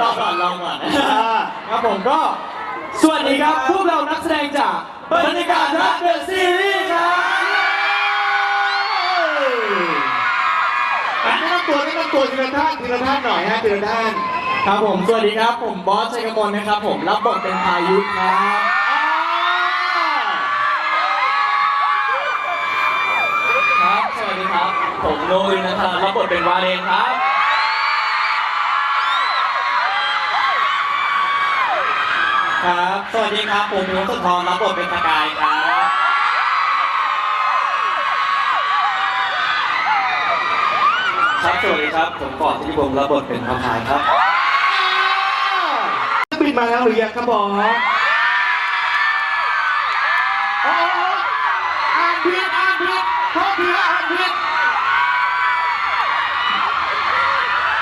ลองก่อนลองก่อนอ่าครับผมก็ สวัสดีครับ พวกเรานักแสดงจากบรรยากาศรักเดอะซีรีส์ครับอะแนะนำตัวแนะนำตัวทีละท่านทีละท่านหน่อยฮะทีละท่านครับผม สวัสดีครับ ผมบอสชัยกมลนะครับ ผมรับบทเป็นพายุครับครับ สวัสดีครับ ผมโนอึนนะครับรับบทเป็นวาเลนครับ ครับ สวัสดีครับ ผมมิวสุนทรรับบทเป็นสกายครับ ครับ สวัสดีครับ ผมปอดที่ผมรับบทเป็นพระพายครับปิดมาแล้วหรือยังครับบอสอ๋ออ่านผิดอ่านผิดโทษทีอ่านผิด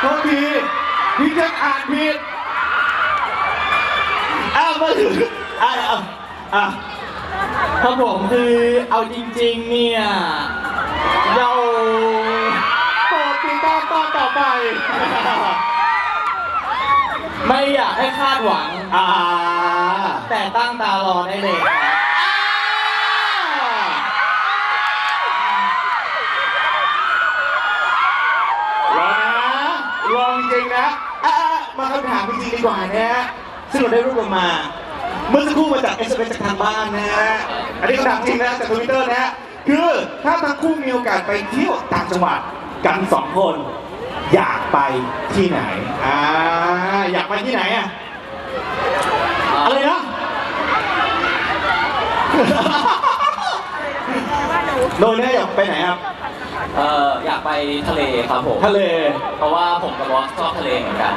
โทษทีพี่เจนอ่านผิด มาถึงอะอะอะครับผมคือเอาจริงๆเนี่ยเราโปรดติดตามตอนต่อไป ไม่อยากให้คาดหวัง อ่า แต่ตั้งตารอได้เลยครับรอนะรอจริงๆนะอะมาคำถามจริงๆดีกว่านะฮะ ซึ่งเราได้รวบรวมมา เมื่อสักครู่มาจาก s อ s จากทางบ้านนะฮะ อันนี้คำถามจริงนะจากทวิตเตอร์นะฮะ คือถ้าทั้งคู่มีโอกาสไปเที่ยวต่างจังหวัดกันสองคน อยากไปที่ไหน อ่า อยากไปที่ไหนอะอะไรนะ โดยเนี่ยอยากไปไหนครับ เอ่ออยากไปทะเลครับผม ทะเล เพราะว่าผมกับบอสชอบทะเลเหมือนกัน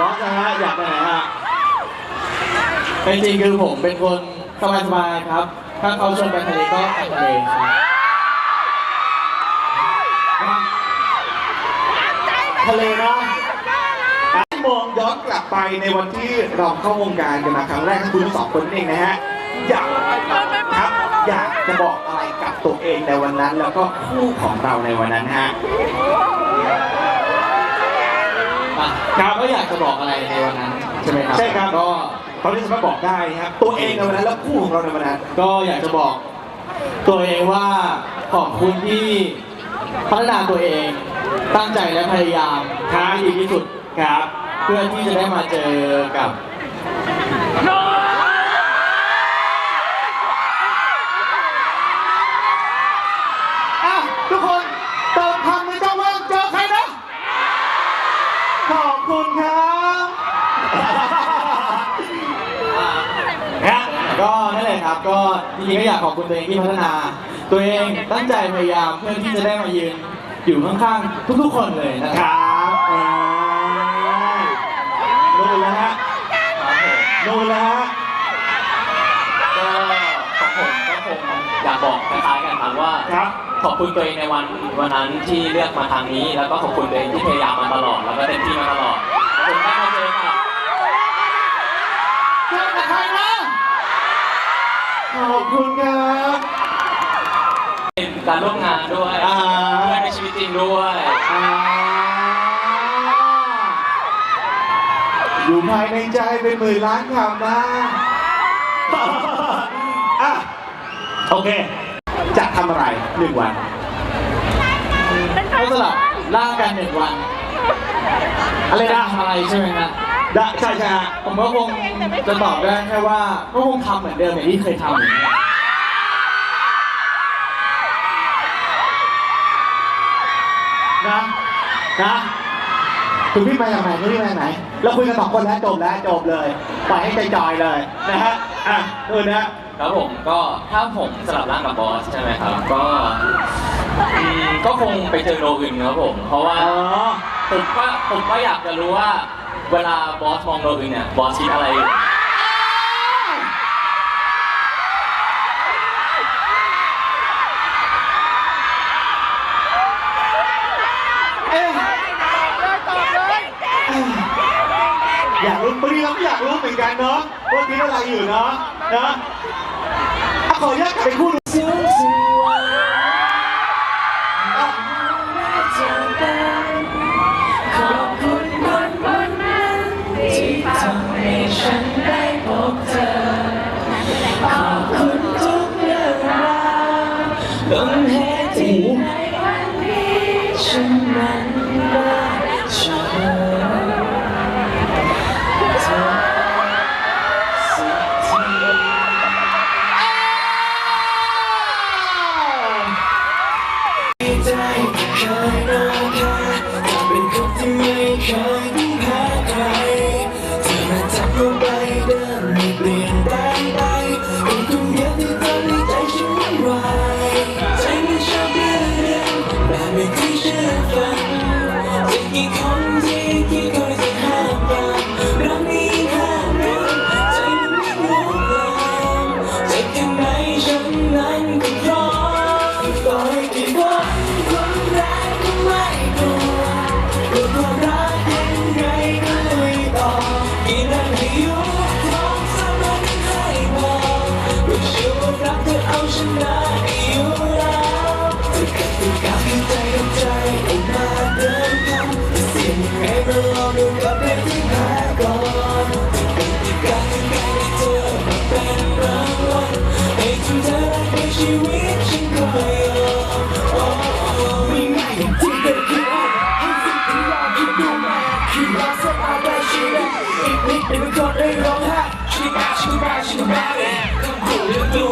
บอสนะฮะอยากไปไหนฮะเป็นจริงคือผมเป็นคนสบายๆครับ ถ้าเขาชวนไปทะเลก็ไปทะเลครับทะเลเนาะมองย้อนกลับไปในวันที่เราเข้าวงการกันมาครั้งแรกทั้งคุณทั้งสองคนนั่นเองนะฮะอยากครับ อยากจะบอกอะไรกับตัวเองในวันนั้น แล้วก็คู่ของเราในวันนั้นฮะ อะครับก็อยากจะบอกอะไรในวันนั้นใช่ไหมครับใช่ครับ ก็ตอนนี้สามารถบอกได้ครับตัวเองในวันนั้นแล้วคู่ของเราในวันนั้นก็อยากจะบอก ตัวเองว่าขอบคุณที่พัฒนาตัวเอง ตั้งใจและพยายามทำให้ดีที่สุดครับ เพื่อที่จะได้มาเจอกับ ครับ ก็จริงๆก็อยากขอบคุณตัวเองที่พัฒนา ตัวเองตั้งใจพยายามเพื่อที่จะได้มายืนอยู่ข้างๆทุกๆคนเลยนะคครับรับอ่านู่นแล้วฮะครับผมนู่นแล้วฮะก็ของผมก็คงอยากบอกคล้ายๆกันครับว่าครับ ขอบคุณตัวเองในวันวันนั้นที่เลือกมาทางนี้ แล้วก็ขอบคุณตัวเองที่พยายามมาตลอดแล้วก็เต็มที่มาตลอดผมได้มาเจอกับ คุณครับการร่วมงานด้วยอ่าเพื่อนในชีวิตจริงด้วยอ่าอยู่ภายในใจเป็นหมื่นล้านคำนะอะโอเค จะทำอะไรหนึ่งวันเขาสลับร่างกันหนึ่งวันอะไรนะ ทำอะไรใช่ไหมฮะได้ใช่ใช่ฮะผมก็คงจะตอบได้แค่ว่าก็คงทำเหมือนเดิมอย่างที่เคยทำ นี้ยนะนะคุณพี่มาจากไหนคุณพี่มาจากไหน เราคุยกันสองคนแล้วจบแล้วจบเลยปล่อยให้ใจจอยเลยนะฮะอะเออนะครับผมก็ถ้าผมสลับร่างกับบอสใช่ไหมครับ ก็อืมก็คงไปเจอโนอื่นครับผม เพราะว่าอ๋อผมก็ผมก็อยากจะรู้ว่า เวลาบอสมองโนอื่นเนี่ยบอสคิดอะไรอยู่ บางทีเราก็อยากรู้เหมือนกันเนาะว่าคิดอะไรอยู่เนาะนะถ้าขออนุญาตไปพูดลมหายใจในวันนี้ฉันมัน If we call it wrong hot, she can buy, she can buy, she can buy that. Come cool, let's do it.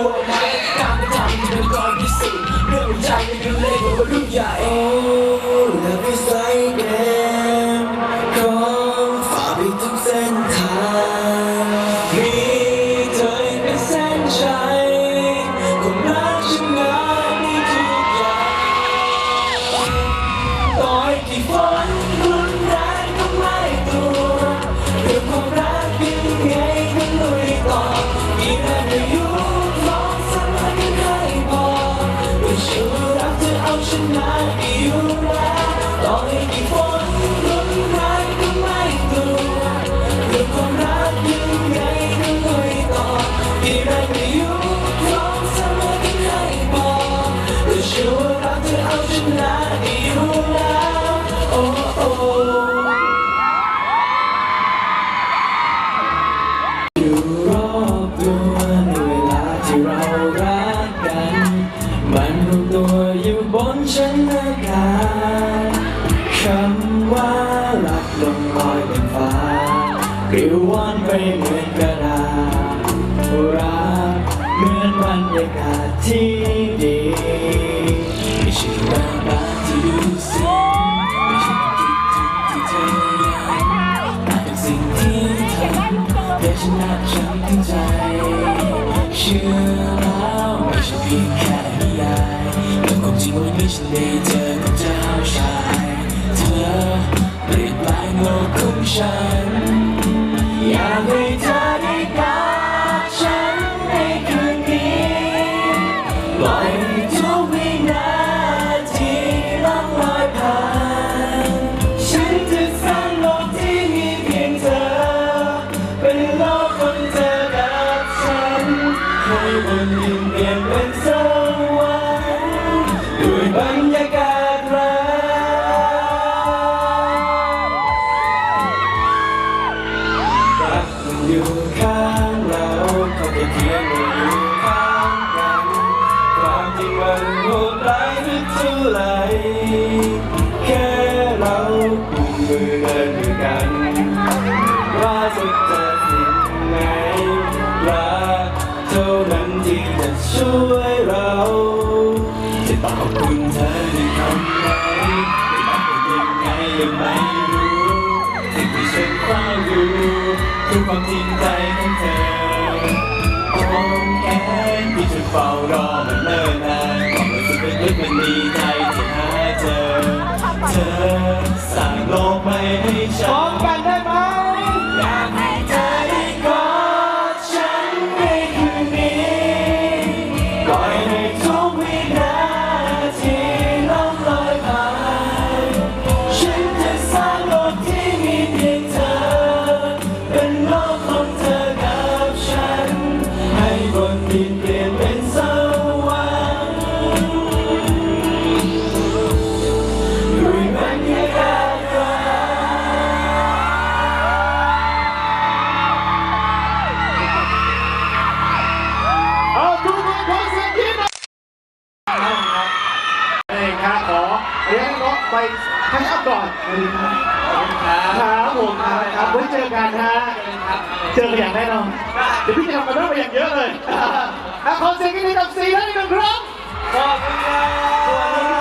ไม่เหมือนกระดาษรักเหมือนบรรยากาศที่ดีไม่ใช่แค่รักที่ดูสิไม่ใช่คิดถึงที่เธอยังเป็นสิ่งที่เธอแต่ฉันรักฉันทั้งใจเชื่อแล้วไม่ใช่เพียงแค่นิยายแต่ความจริงวันนี้ฉันได้เจอกับเจ้าชายเธอเปลี่ยนแปโลกของฉัน Awesome. ไปให้อัพก่อนครับผมครับไว้เจอกันฮะเจอกันอย่างแน่นอนเดี๋ยวพี่จะทำกันเรื่องไปอย่างเยอะเลยขอเสียงกันดีกับซีแล้อีกหนึ่งครั้งขอบคุณครับ